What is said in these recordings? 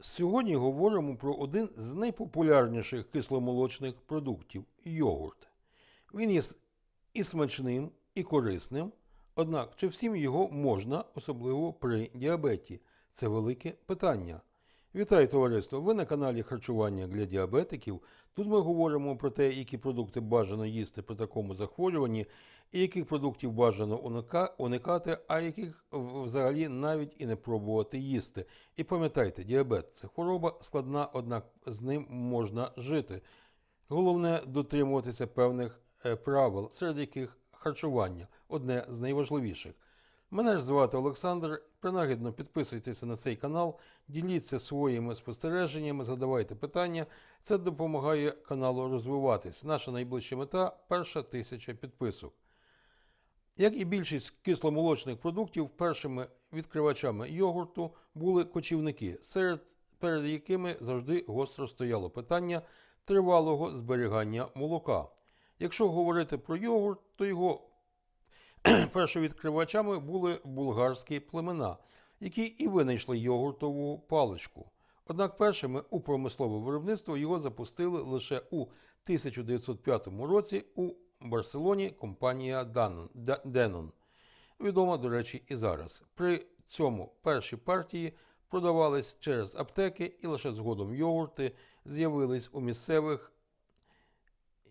Сьогодні говоримо про один з найпопулярніших кисломолочних продуктів йогурт. Він є і смачним, і корисним. Однак, чи всім його можна, особливо при діабеті? Це велике питання. Вітаю товариство! Ви на каналі Харчування для діабетиків. Тут ми говоримо про те, які продукти бажано їсти при такому захворюванні, і яких продуктів бажано уникати, а яких взагалі навіть і не пробувати їсти. І пам'ятайте, діабет це хвороба складна, однак з ним можна жити. Головне дотримуватися певних е, правил, серед яких харчування одне з найважливіших. Мене ж звати Олександр. Принагідно підписуйтеся на цей канал, діліться своїми спостереженнями, задавайте питання. Це допомагає каналу розвиватись. Наша найближча мета перша тисяча підписок. Як і більшість кисломолочних продуктів, першими відкривачами йогурту були кочівники, серед, перед якими завжди гостро стояло питання тривалого зберігання молока. Якщо говорити про йогурт, то його першовідкривачами були булгарські племена, які і винайшли йогуртову паличку. Однак першими у промислове виробництво його запустили лише у 1905 році у Барселоні компанія Denon. Відома, до речі, і зараз. При цьому перші партії продавались через аптеки, і лише згодом йогурти з'явились у місцевих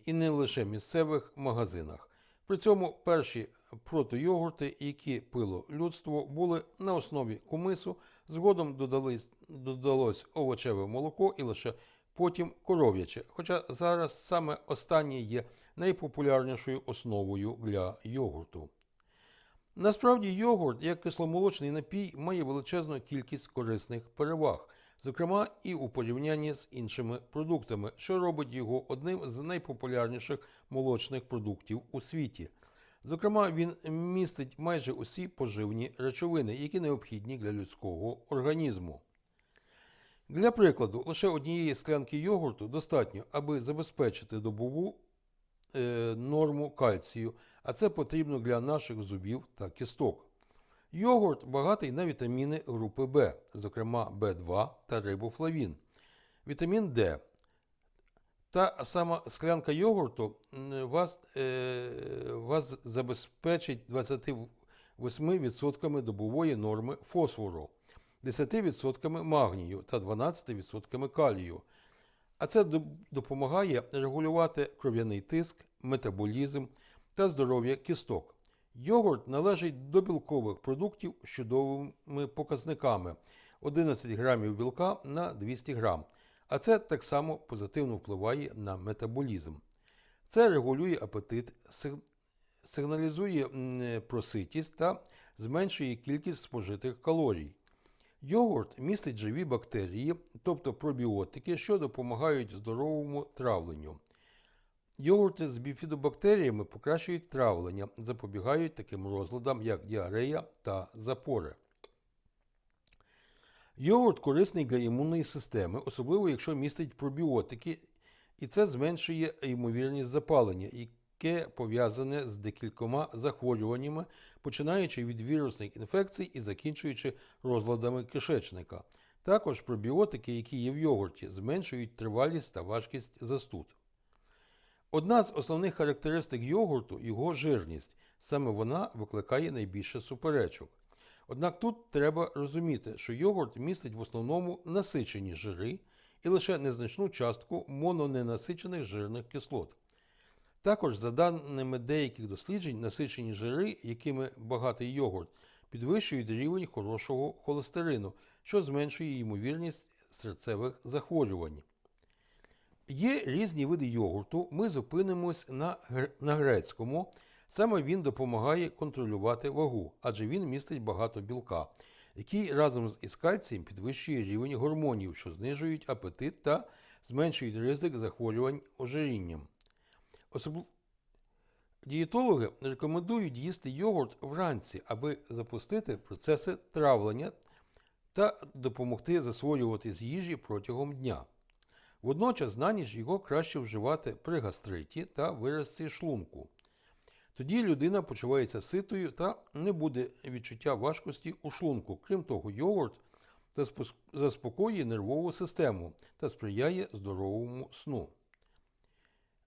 і не лише місцевих магазинах. При цьому перші протойогурти, які пило людство, були на основі кумису, згодом додались, додалось овочеве молоко і лише потім коров'яче. Хоча зараз саме останнє є найпопулярнішою основою для йогурту. Насправді йогурт, як кисломолочний напій, має величезну кількість корисних переваг, зокрема і у порівнянні з іншими продуктами, що робить його одним з найпопулярніших молочних продуктів у світі. Зокрема, він містить майже усі поживні речовини, які необхідні для людського організму. Для прикладу, лише однієї склянки йогурту достатньо, аби забезпечити добову е, норму кальцію, а це потрібно для наших зубів та кісток. Йогурт багатий на вітаміни групи В, зокрема В2 та рибофлавін, вітамін Д. Та сама склянка йогурту вас, е, вас забезпечить 28% добової норми фосфору, 10% магнію та 12% калію. А це допомагає регулювати кров'яний тиск, метаболізм та здоров'я кісток. Йогурт належить до білкових продуктів з чудовими показниками 11 грамів білка на 200 грам. А це так само позитивно впливає на метаболізм. Це регулює апетит, сигналізує м, про ситість та зменшує кількість спожитих калорій. Йогурт містить живі бактерії, тобто пробіотики, що допомагають здоровому травленню. Йогурти з біфідобактеріями покращують травлення, запобігають таким розладам, як діарея та запори. Йогурт корисний для імунної системи, особливо якщо містить пробіотики, і це зменшує ймовірність запалення, яке пов'язане з декількома захворюваннями, починаючи від вірусних інфекцій і закінчуючи розладами кишечника. Також пробіотики, які є в йогурті, зменшують тривалість та важкість застуд. Одна з основних характеристик йогурту його жирність. Саме вона викликає найбільше суперечок. Однак тут треба розуміти, що йогурт містить в основному насичені жири і лише незначну частку мононенасичених жирних кислот. Також, за даними деяких досліджень, насичені жири, якими багатий йогурт, підвищують рівень хорошого холестерину, що зменшує ймовірність серцевих захворювань. Є різні види йогурту. Ми зупинимось на, гр- на грецькому. Саме він допомагає контролювати вагу, адже він містить багато білка, який разом з із кальцієм підвищує рівень гормонів, що знижують апетит та зменшують ризик захворювань ожирінням. Особ... Дієтологи рекомендують їсти йогурт вранці, аби запустити процеси травлення та допомогти засвоювати з їжі протягом дня. Водночас на ніч його краще вживати при гастриті та виразці шлунку. Тоді людина почувається ситою та не буде відчуття важкості у шлунку. Крім того, йогурт заспокоює нервову систему та сприяє здоровому сну.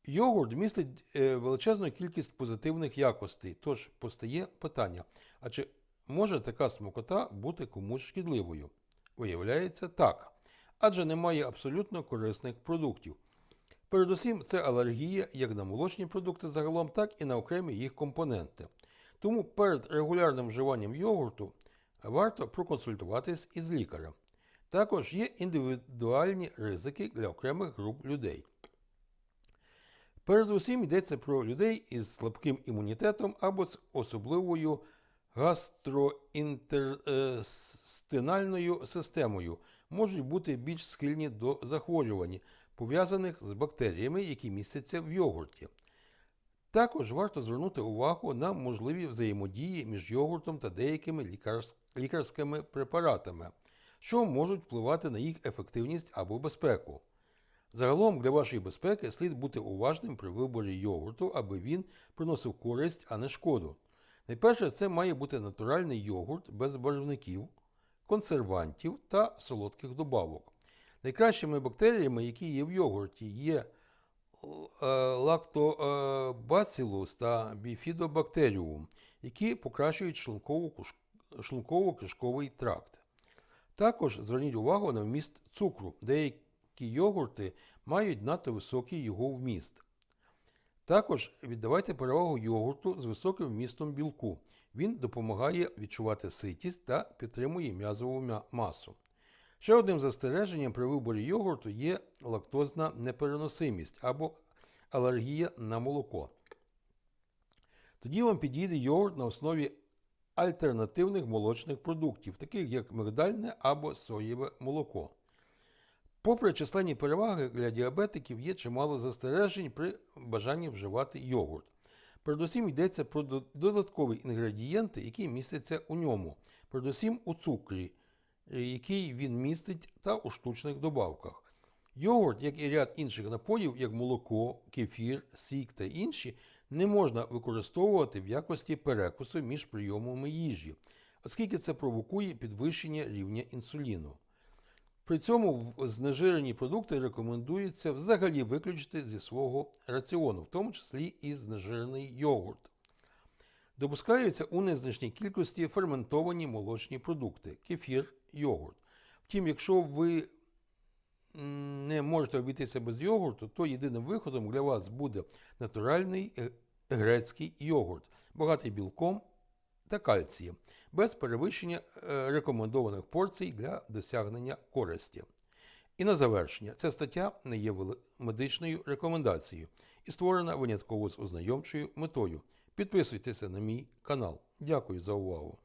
Йогурт містить е, величезну кількість позитивних якостей, тож постає питання: а чи може така смакота бути комусь шкідливою? Виявляється, так. Адже немає абсолютно корисних продуктів. Передусім, це алергія як на молочні продукти загалом, так і на окремі їх компоненти. Тому перед регулярним вживанням йогурту варто проконсультуватись із лікарем. Також є індивідуальні ризики для окремих груп людей. Передусім йдеться про людей із слабким імунітетом або з особливою гастроінтестинальною системою, можуть бути більш схильні до захворювань, пов'язаних з бактеріями, які містяться в йогурті. Також варто звернути увагу на можливі взаємодії між йогуртом та деякими лікарськими препаратами, що можуть впливати на їх ефективність або безпеку. Загалом для вашої безпеки слід бути уважним при виборі йогурту, аби він приносив користь, а не шкоду. Найперше, це має бути натуральний йогурт без барвників, консервантів та солодких добавок. Найкращими бактеріями, які є в йогурті, є лактобацилус та біфідобактеріум, які покращують шлунково-кишковий тракт. Також зверніть увагу на вміст цукру. Деякі йогурти мають надто високий його вміст. Також віддавайте перевагу йогурту з високим вмістом білку. Він допомагає відчувати ситість та підтримує м'язову масу. Ще одним застереженням при виборі йогурту є лактозна непереносимість або алергія на молоко. Тоді вам підійде йогурт на основі альтернативних молочних продуктів, таких як мигдальне або соєве молоко. Попри численні переваги для діабетиків є чимало застережень при бажанні вживати йогурт. Передусім йдеться про додаткові інгредієнти, які містяться у ньому, передусім у цукрі, який він містить, та у штучних добавках. Йогурт, як і ряд інших напоїв, як молоко, кефір, сік та інші, не можна використовувати в якості перекусу між прийомами їжі, оскільки це провокує підвищення рівня інсуліну. При цьому знежирені продукти рекомендується взагалі виключити зі свого раціону, в тому числі і знежирений йогурт. Допускаються у незначній кількості ферментовані молочні продукти кефір, йогурт. Втім, якщо ви не можете обійтися без йогурту, то єдиним виходом для вас буде натуральний е, грецький йогурт, багатий білком та кальцієм, без перевищення е, рекомендованих порцій для досягнення користі. І на завершення, ця стаття не є медичною рекомендацією і створена винятково з ознайомчою метою. Підписуйтеся на мій канал. Дякую за увагу.